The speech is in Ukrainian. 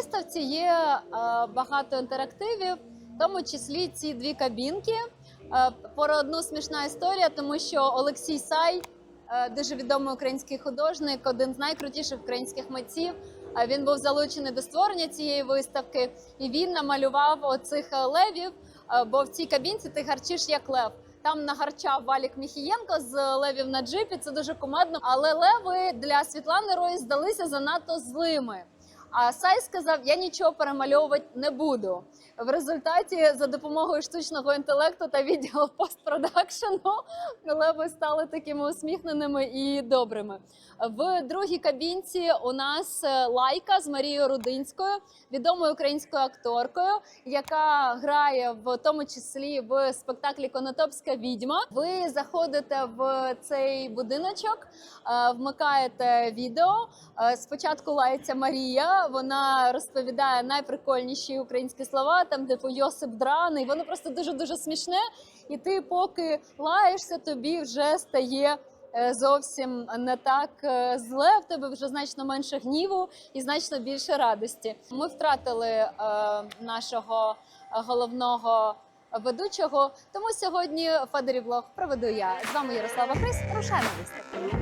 виставці є е, багато інтерактивів, в тому числі ці дві кабінки. Е, Про одну смішна історія, тому що Олексій Сай, е, дуже відомий український художник, один з найкрутіших українських митців. Він був залучений до створення цієї виставки, і він намалював оцих левів. Бо в цій кабінці ти гарчиш як лев. Там нагарчав Валік Міхієнко з левів на джипі. Це дуже кумедно. Але леви для Світлани Рої здалися занадто злими. А Сай сказав: я нічого перемальовувати не буду. В результаті, за допомогою штучного інтелекту та відділу постпродакшену, леви стали такими усміхненими і добрими. В другій кабінці у нас е, лайка з Марією Рудинською, відомою українською акторкою, яка грає в тому числі в спектаклі Конотопська відьма. Ви заходите в цей будиночок, е, вмикаєте відео. Е, Спочатку лається Марія. Вона розповідає найприкольніші українські слова, там типу Йосип Драний. Воно просто дуже дуже смішне. І ти, поки лаєшся, тобі вже стає. е, Зовсім не так е, зле, в тебе вже значно менше гніву і значно більше радості. Ми втратили е, нашого головного ведучого. Тому сьогодні Федері Влог проведу я. З вами Ярослава Хрис. Рушаємо виставку.